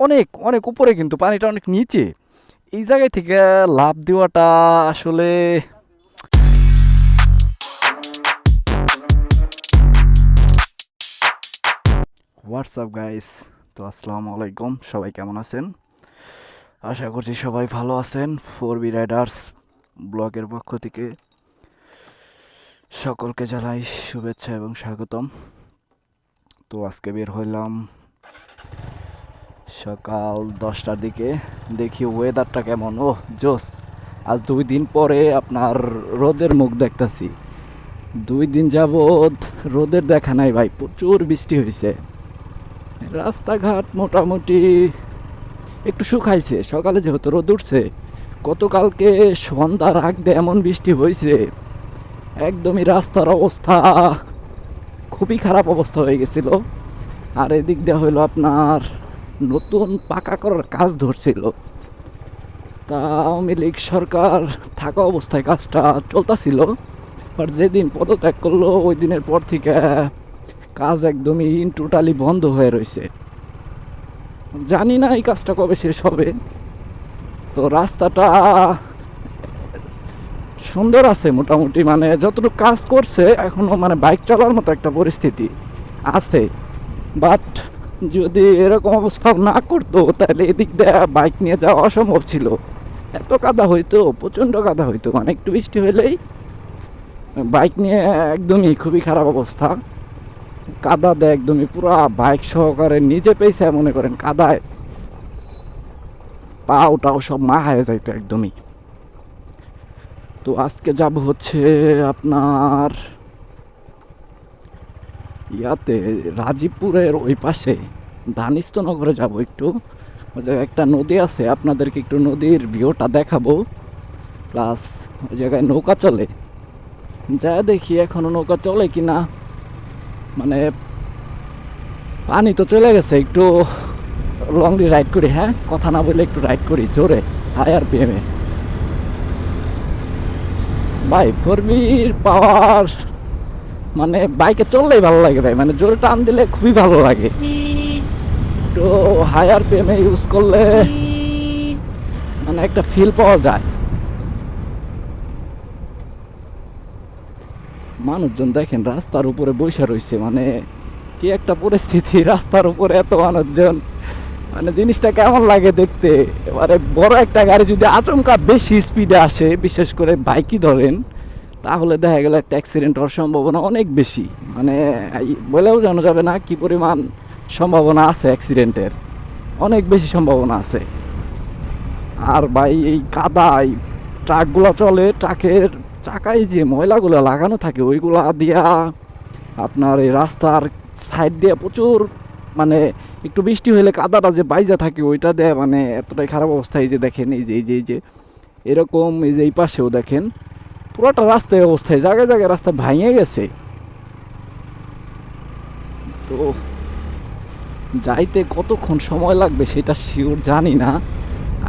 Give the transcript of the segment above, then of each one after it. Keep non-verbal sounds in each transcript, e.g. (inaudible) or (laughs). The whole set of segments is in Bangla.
অনেক অনেক উপরে কিন্তু পানিটা অনেক নিচে। এই জায়গায় থেকে লাভ দেওয়াটা আসলে হোয়াটসঅ্যাপ গাইস তো আসসালামু আলাইকুম, সবাই কেমন আছেন? আশা করছি সবাই ভালো আছেন। ফোর বি রাইডার্স ব্লগের পক্ষ থেকে সকলকে জানাই শুভেচ্ছা এবং স্বাগতম। তো আজকে বের হইলাম সকাল দশটার দিকে দেখি ওয়েদারটা কেমন। ও জোস আজ দুই দিন পরে আপনার রোদের মুখ দেখতাছি। দুই দিন যাবৎ রোদের দেখা নাই ভাই, প্রচুর বৃষ্টি হয়েছে রাস্তাঘাট মোটামুটি একটু শুকাইছে, সকালে যেহেতু রোদ উঠছে, গতকালকে সন্ধ্যার দিয়ে এমন বৃষ্টি হয়েছে একদমই রাস্তার অবস্থা খুবই খারাপ অবস্থা হয়ে গেছিল। আর এদিক দিয়ে হইল আপনার নতুন পাকা করার কাজ ধরছিল। তা আওয়ামী লীগ সরকার থাকা অবস্থায় কাজটা চলতেছিল বাট যেদিন পদত্যাগ করল, ওই দিনের পর থেকে কাজ একদমই টোটালি বন্ধ হয়ে রয়েছে। জানি না এই কাজটা কবে শেষ হবে। তো রাস্তাটা সুন্দর আছে মোটামুটি মানে যতটুকু কাজ করছে, এখনও মানে বাইক চলার মতো একটা পরিস্থিতি আছে। বাট যদি এরকম অবস্থা না করতো, তাহলে এদিক দিয়ে বাইক নিয়ে যাওয়া অসম্ভব ছিল। এত কাদা হইতো, প্রচণ্ড কাদা হইতো। মানে একটু বৃষ্টি হলেই বাইক নিয়ে একদমই খুবই খারাপ অবস্থা। কাদা দেয় একদমই পুরো বাইক সহকারে নিজে পেয়েছে মনে করেন কাদায়। পা ওটাও সব মা হয়ে যাইতো একদমই। তো আজকে যাব হচ্ছে আপনার ইয়াতে রাজীবপুরের ওই পাশে ধানিস্তনগরে যাব একটু। ওই জায়গায় একটা নদী আছে, আপনাদেরকে একটু নদীর ভিউটা দেখাবো। প্লাস ওই জায়গায় নৌকা চলে। যা দেখি এখনও নৌকা চলে কি না মানে পানি তো চলে গেছে, একটু লংলি রাইড করি হ্যাঁ? কথা না বলে একটু রাইড করি, জোরে হাই আর পিএমে ভাই ফোর পাওয়ার মানে বাইকে চললেই ভালো লাগে ভাই। মানে জোরে টান দিলে খুবই ভালো লাগে। তো হায়ার পেমে ইউজ করলে মানে একটা ফিল পাওয়া যায়। মানুষজন দেখেন রাস্তার উপরে বসে রয়েছে মানে কি একটা পরিস্থিতি, (laughs) রাস্তার উপরে এত মানুষজন। মানে জিনিসটা কেমন লাগে দেখতে? এবারে বড় একটা গাড়ি যদি আচমকা বেশি স্পিডে আসে, বিশেষ করে বাইকই ধরেন তাহলে দেখা গেল একটা অ্যাক্সিডেন্ট হওয়ার সম্ভাবনা অনেক বেশি। মানে বলেও জানা যাবে না কি পরিমাণ সম্ভাবনা আছে অ্যাক্সিডেন্টের অনেক বেশি সম্ভাবনা আছে। আর ভাই, এই কাদা এই ট্রাকগুলো চলে, ট্রাকের চাকায় যে ময়লাগুলো লাগানো থাকে, ওইগুলা দিয়া আপনার এই রাস্তার সাইড দিয়ে প্রচুর মানে একটু বৃষ্টি হলে কাদাটা যে বাইজা থাকে, ওইটা দেয় মানে এতটাই খারাপ অবস্থা। এই যে দেখেন, এই যে এই যে এই যে, এরকম এই যে এই পাশেও দেখেন পুরোটা রাস্তায় অবস্থায়, জায়গায় জায়গায় রাস্তা ভাঙে গেছে। তো যাইতে কতক্ষণ সময় লাগবে সেটা শিওর জানি না।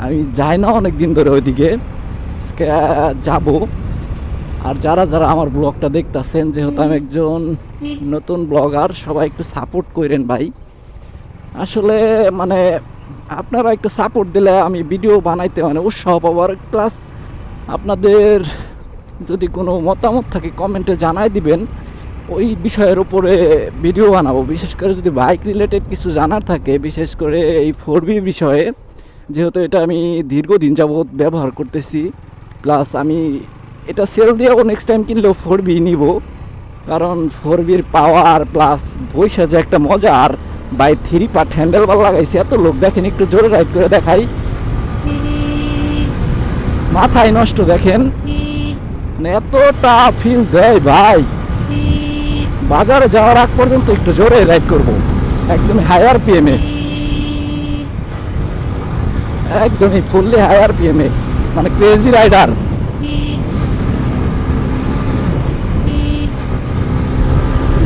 আমি যাই না অনেক দিন ধরে ওইদিকে। যাব। আর যারা যারা আমার ব্লগটা দেখতেছেন, যেহেতু আমি একজন নতুন ব্লগার, সবাই একটু সাপোর্ট করেন ভাই। আসলে মানে আপনারা একটু সাপোর্ট দিলে আমি ভিডিও বানাইতে মানে উৎসাহ পাওয়ার প্লাস আপনাদের যদি কোনো মতামত থাকে, কমেন্টে জানাই দিবেন। ওই বিষয়ের উপরে ভিডিও বানাবো। বিশেষ করে যদি বাইক রিলেটেড কিছু জানার থাকে, বিশেষ করে এই ফোর বি বিষয়ে, যেহেতু এটা আমি দীর্ঘদিন যাবৎ ব্যবহার করতেছি প্লাস আমি এটা সেল দিয়েও নেক্সট টাইম কিনলেও ফোর বি নিব। কারণ ফোর বির পাওয়ার প্লাস বৈশা যে একটা মজা, আর by three part handlebar লাগাইছে, এত লোক দেখেন, একটু জোরে রাইড করে দেখাই। মাথায় নষ্ট দেখেন। মানে এতটা ফিল দেয় ভাই। বাজারে যাওয়ার আগ পর্যন্ত একটু জোরে রাইড করব। একদম হায়ার পিএমে একদমই ফুললি হায়ার পিএমে মানে ক্রেজি রাইডার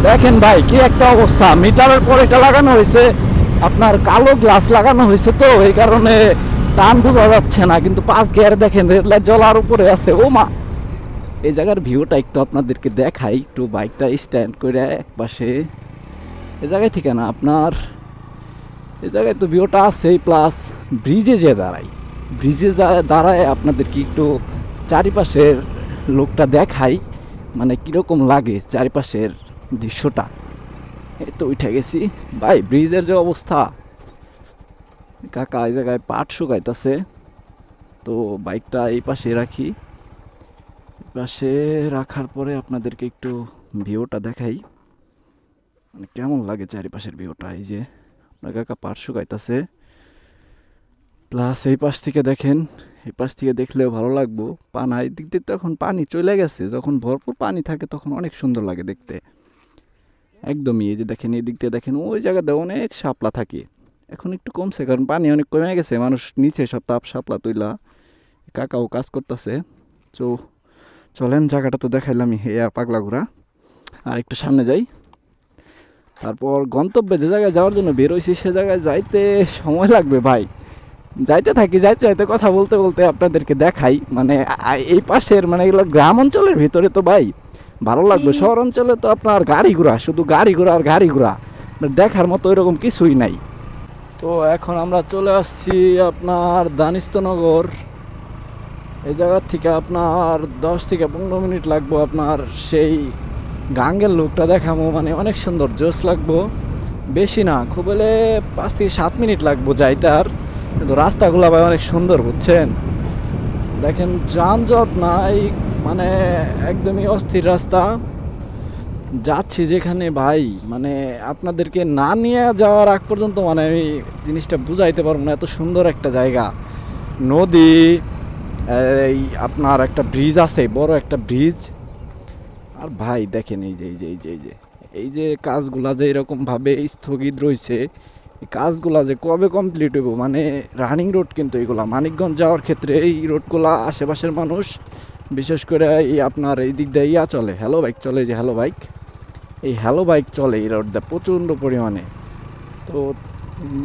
দেখেন ভাই, কি একটা অবস্থা। মিটারের পর এটা লাগানো হয়েছে। আপনার কালো গ্লাস লাগানো হয়েছে তো, এই কারণে টান বোঝা যাচ্ছে না। কিন্তু পাঁচ গিয়ার দেখেন রেড লাইট জ্বলার উপরে আছে। ও মা! এই জায়গার ভিউটা একটু আপনাদেরকে দেখাই, একটু বাইকটা স্ট্যান্ড করে এক পাশে। এই জায়গায় থেকে না আপনার, এ জায়গায় তো ভিউটা আছেই প্লাস ব্রিজে যে দাঁড়াই। ব্রিজে দাঁড়ায় আপনাদেরকে একটু চারিপাশের লোকটা দেখাই মানে কীরকম লাগে চারিপাশের দৃশ্যটা। এই তো উঠে গেছি। ভাই ব্রিজের যে অবস্থা। কাকা এই জায়গায় পাট শুকাইতেছে। তো বাইকটা এই পাশে রাখি। পাশে রাখার পরে আপনাদেরকে একটু ভিউটা দেখাই। মানে কেমন লাগে চারিপাশের ভিউটা? এই যে আপনার কাকা পাট শুকাইতেছে। প্লাস এই পাশ থেকে দেখেন, এই পাশ থেকে দেখলেও ভালো লাগবো। পানা এই দিক দিয়ে তো এখন পানি চলে গেছে। যখন ভরপুর পানি থাকে তখন অনেক সুন্দর লাগে দেখতে। একদমই এই যে দেখেন, এই দিক দিয়ে দেখেন, ওই জায়গাতে অনেক শাপলা থাকে। এখন একটু কমছে, কারণ পানি অনেক কমে গেছে। মানুষ নিচে সব তাপ শাপলা তুইলা। কাকাও কাজ করতেছে। তো চলেন, জায়গাটা তো দেখাইলাম হে পাগলা ঘোরা আর একটু সামনে যাই। তারপর গন্তব্যে যে জায়গায় যাওয়ার জন্য বেরোইছি সে জায়গায় যাইতে সময় লাগবে ভাই। যাইতে থাকি, যাইতে যাইতে কথা বলতে বলতে আপনাদেরকে দেখাই। মানে এই পাশের মানে এগুলো গ্রাম অঞ্চলের ভিতরে তো ভাই, ভালো লাগবে। শহর অঞ্চলে তো আপনার গাড়ি ঘোড়া, শুধু গাড়ি ঘোড়া আর গাড়ি ঘোড়া। মানে দেখার মতো এরকম কিছুই নাই। তো এখন আমরা চলে আসছি আপনার দানিস্তনগর এই জায়গার থেকে আপনার দশ থেকে পনেরো মিনিট লাগবো আপনার সেই গাঙ্গের লোকটা দেখাবো মানে অনেক সুন্দর জোস লাগবো। বেশি না, খুব হলে পাঁচ থেকে সাত মিনিট লাগবো যাইতে আর কিন্তু রাস্তাগুলো ভাই অনেক সুন্দর, বুঝছেন? দেখেন, যানজট নাই মানে একদমই অস্থির রাস্তা। যাচ্ছি যেখানে ভাই মানে আপনাদেরকে না নিয়ে যাওয়ার আগ পর্যন্ত মানে আমি জিনিসটা বুঝাইতে পারব না, এত সুন্দর একটা জায়গা। নদী এই আপনার একটা ব্রিজ আছে, বড় একটা ব্রিজ আর ভাই, দেখেন এই যে এই যে এই যে এই যে এই যে কাজগুলা যে এরকমভাবে স্থগিত রয়েছে, এই কাজগুলা যে কবে কমপ্লিট হইব? মানে রানিং রোড কিন্তু এগুলা, মানিকগঞ্জ যাওয়ার ক্ষেত্রে এই রোডগুলা আশেপাশের মানুষ, বিশেষ করে এই আপনার এই দিক দিয়ে ইয়া চলে হ্যালো বাইক চলে যে হ্যালো বাইক এই হ্যালো বাইক চলে, এই রোড দিয়ে প্রচণ্ড পরিমাণে। তো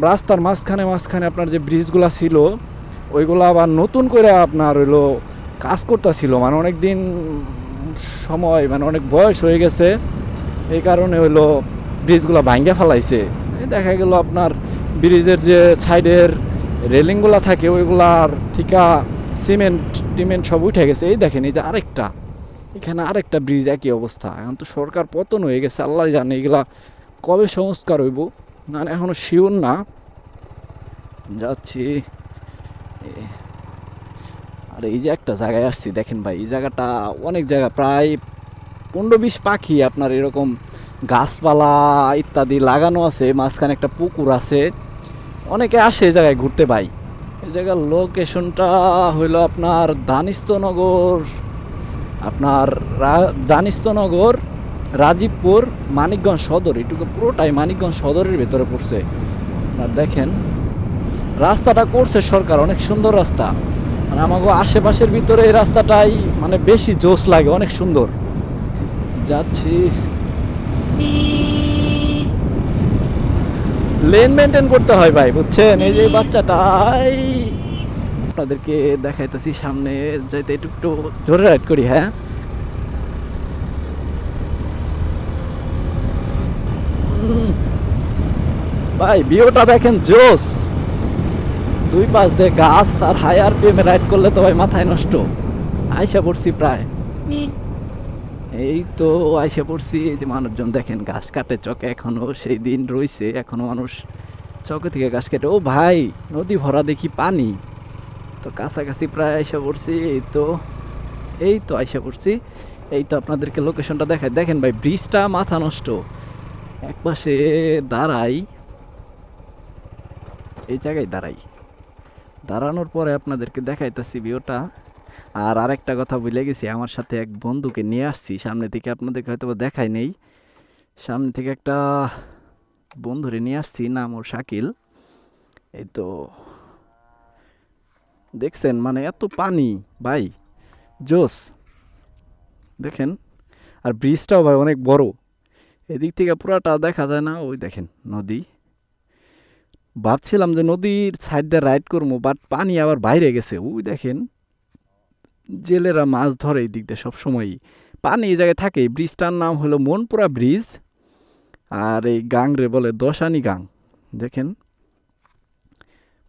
রাস্তার মাঝখানে মাঝখানে আপনার যে ব্রিজগুলা ছিল ওইগুলো আবার নতুন করে আপনার হইল কাজ করতেছিল মানে অনেক দিন সময় মানে অনেক বয়স হয়ে গেছে, এই কারণে হইল ব্রিজগুলো ভাঙ্গে ফেলাইছে। দেখা গেল আপনার ব্রিজের যে সাইডের রেলিংগুলো থাকে ওইগুলার থিকা সিমেন্ট, টিমেন্ট সব উঠে গেছে। এই দেখেন, এই যে আরেকটা, এখানে আরেকটা ব্রিজ একই অবস্থা। এখন তো সরকার পতন হয়ে গেছে, আল্লাহ জানে এগুলা কবে সংস্কার হইব। না, এখনও শিওর না। যাচ্ছি। আর এই যে একটা জায়গায় আসছি, দেখেন ভাই, এই জায়গাটা অনেক জায়গা, প্রায় পনেরো বিশ পাখি আপনার এরকম গাছপালা ইত্যাদি লাগানো আছে, মাঝখানে একটা পুকুর আছে। অনেকে আসে এই জায়গায় ঘুরতে ভাই। এই জায়গার লোকেশনটা হইল আপনার দানিস্তনগর আপনার দানিস্তনগর, রাজীবপুর, মানিকগঞ্জ সদর, এটুকু পুরোটাই মানিকগঞ্জ সদরের ভেতরে পড়ছে। আর দেখেন, রাস্তাটা করছে সরকার, অনেক সুন্দর রাস্তা। মানে আমাকে আশেপাশের ভিতরে এই রাস্তাটাই মানে বেশি জোশ লাগে, অনেক সুন্দর। যাচ্ছি। লেন মেনটেন করতে হয় ভাই, বুঝছেন? এই যে বাচ্চাটাই। আপনাদেরকে দেখাইতেছি সামনে, যাইতে একটু একটু জোরে রাইড করি হ্যাঁ? ভাই, ভিউটা দেখেন জোস দুই পাশ দিয়ে গাছ আর হাই আর পিএমে রাইড করলে তো ভাই মাথায় নষ্ট। আইসা পড়ছি প্রায়। এই তো আইসা পড়ছি এই যে মানুষজন দেখেন ঘাস কাটে চকে এখনও সেই দিন রয়েছে এখনও মানুষ চকে থেকে ঘাস কাটে। ও ভাই নদী ভরা দেখি পানি। তো কাছাকাছি প্রায় আইসা পড়ছি এই তো এই তো আইসা পড়ছি। এই তো আপনাদেরকে লোকেশনটা দেখায় দেখেন ভাই ব্রিজটা মাথা নষ্ট। এক পাশে দাঁড়াই। এই জায়গায় দাঁড়াই। দাঁড়ানোর পরে আপনাদেরকে দেখাইতেছি ভিউটা। আর আরেকটা কথা ভুলে গেছি, আমার সাথে এক বন্ধুকে নিয়ে আসছি। সামনে থেকে আপনাদেরকে হয়তো দেখাই নেই। সামনে থেকে একটা বন্ধুরে নিয়ে আসছি, নাম ওর শাকিল। এই তো, দেখছেন মানে এত পানি, ভাই, জোস। দেখেন, আর ব্রিজটাও ভাই অনেক বড়। এদিক থেকে পুরাটা দেখা যায় না, ওই দেখেন, নদী। ভাবছিলাম যে নদীর সাইড দিয়ে রাইড করব বাট পানি আবার বাইরে গেছে। ওই দেখেন জেলেরা মাছ ধরে এই দিক দিয়ে সবসময়ই। পানি এই জায়গায় থাকে। এই ব্রিজটার নাম হলো মনপুরা ব্রিজ আর এই গাং রে বলে দশানি গাং। দেখেন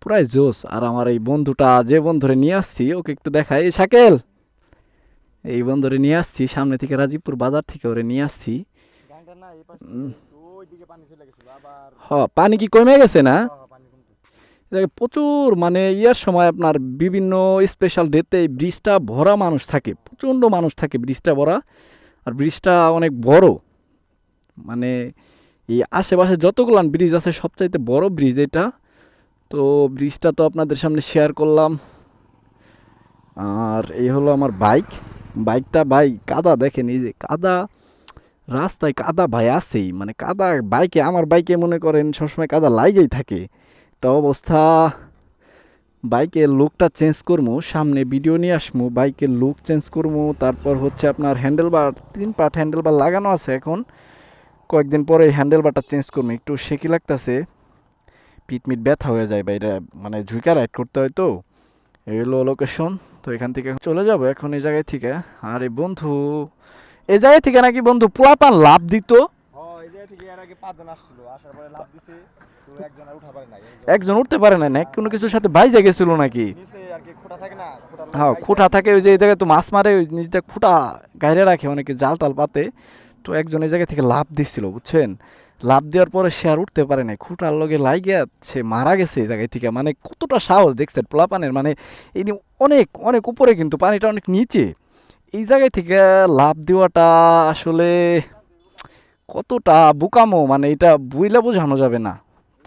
পুরাই জোস আর আমার এই বন্ধুটা যে বন্ধুরে নিয়ে আসছি ওকে একটু দেখাই। এই শাকেল! এই বন্ধুরে নিয়ে আসছি সামনে থেকে রাজীবপুর বাজার থেকে ওরে নিয়ে আসছি। হ পানি কি কমে গেছে না? প্রচুর মানে ইয়ার সময় আপনার বিভিন্ন স্পেশাল ডেতে এই ব্রিজটা ভরা মানুষ থাকে প্রচণ্ড মানুষ থাকে ব্রিজটা ভরা আর ব্রিজটা অনেক বড়। মানে এই আশেপাশে যতগুলান ব্রিজ আছে সবচাইতে বড় ব্রিজ এটা। তো ব্রিজটা তো আপনাদের সামনে শেয়ার করলাম। আর এই হলো আমার বাইক বাইকটা বাইক কাদা দেখেন এই যে কাদা। রাস্তায় কাদা ভাই আছেই মানে কাদা বাইকে, আমার বাইকে মনে করেন সবসময় কাদা লাইগেই থাকে। একটা অবস্থা, বাইকের লুকটা চেঞ্জ করব সামনে ভিডিও নিয়ে আসব বাইকের লুক চেঞ্জ করব তারপর হচ্ছে আপনার হ্যান্ডেলবার তিন পার্ট হ্যান্ডেলবার লাগানো আছে এখন। কয়েকদিন পরে এই হ্যান্ডেলবারটা চেঞ্জ করব একটু শেকি লাগতেছে। পিট মিট ব্যথা হয়ে যায় বাইরে মানে ঝুঁকা রাইড করতে হয় তো। এই হলো লোকেশন তো এখান থেকে চলে যাব এখন এই জায়গায় থেকে। আরে বন্ধু এই জায়গায় থেকে নাকি বন্ধু পোলাপান লাভ দিত? জায়গা একজন উঠতে পারে না কোনো কিছুর সাথে বাইজে গেছিল নাকি? হ্যাঁ খুঁটা থাকে ওই যে এই জায়গায় তো মাছ মারে ওই নিজটা খুঁটা গাইরে রাখে অনেকে জাল টাল পাতে। তো একজন এই জায়গা থেকে লাভ দিচ্ছিল বুঝছেন? লাভ দেওয়ার পরে সে আর উঠতে পারে নাই। খুঁটার লগে লাইগে সে মারা গেছে এই জায়গায় থেকে মানে কতটা সাহস দেখছেন পোলাপানের মানে এই অনেক অনেক উপরে কিন্তু পানিটা অনেক নিচে। এই জায়গায় থেকে লাভ দেওয়াটা আসলে কতটা বুকামো? মানে এটা বুইলা বোঝানো যাবে না।